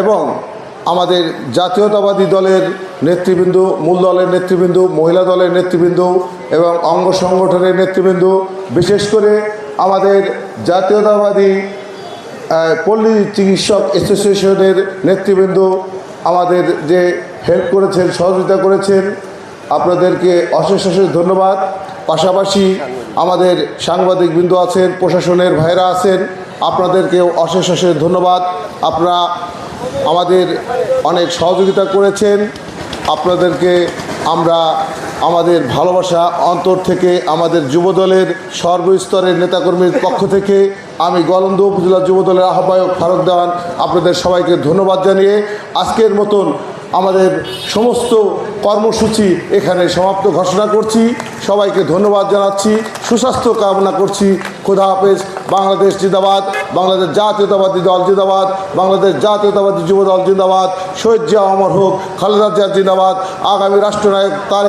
এবং আমাদের জাতীয়তাবাদী দলের নেতৃবৃন্দ, মূল দলের নেতৃবৃন্দ, মহিলা দলের নেতৃবৃন্দ এবং অঙ্গ সংগঠনের নেতৃবৃন্দ, বিশেষ করে আমাদের জাতীয়তাবাদী পল্লী চিকিৎসক অ্যাসোসিয়েশনের নেতৃবৃন্দ আমাদের যে হেল্প করেছেন, সহযোগিতা করেছেন, আপনাদেরকে অশেষ অশেষ ধন্যবাদ। পাশাপাশি আমাদের সাংবাদিক বিন্দু আছেন, প্রশাসনের ভাইরা আছেন, আপনাদেরকেও অশেষ অশেষ ধন্যবাদ। আপনারা আমাদের অনেক সহযোগিতা করেছেন। আপনাদেরকে আমরা আমাদের ভালোবাসা অন্তর থেকে আমাদের যুবদলের সর্বস্তরের নেতাকর্মীর পক্ষ থেকে আমি গলন্দ উপজেলা যুবদলের আহ্বায়ক ফারুক দেওয়ান আপনাদের সবাইকে ধন্যবাদ জানিয়ে আজকের মতন আমাদের সমস্ত কর্মসূচি এখানে সমাপ্ত ঘোষণা করছি। সবাইকে ধন্যবাদ জানাচ্ছি। সুস্বাস্থ্য কামনা করছি। খোদা হাফেজ। বাংলাদেশ জিন্দাবাদ। বাংলাদেশ জাতীয়তাবাদী দল জিন্দাবাদ। বাংলাদেশ জাতীয়তাবাদী যুব দল জিন্দাবাদ। শহীদ জিয়া অমর হোক, খালেদা জিয়া জিন্দাবাদ। আগামী রাষ্ট্রনায়ক তার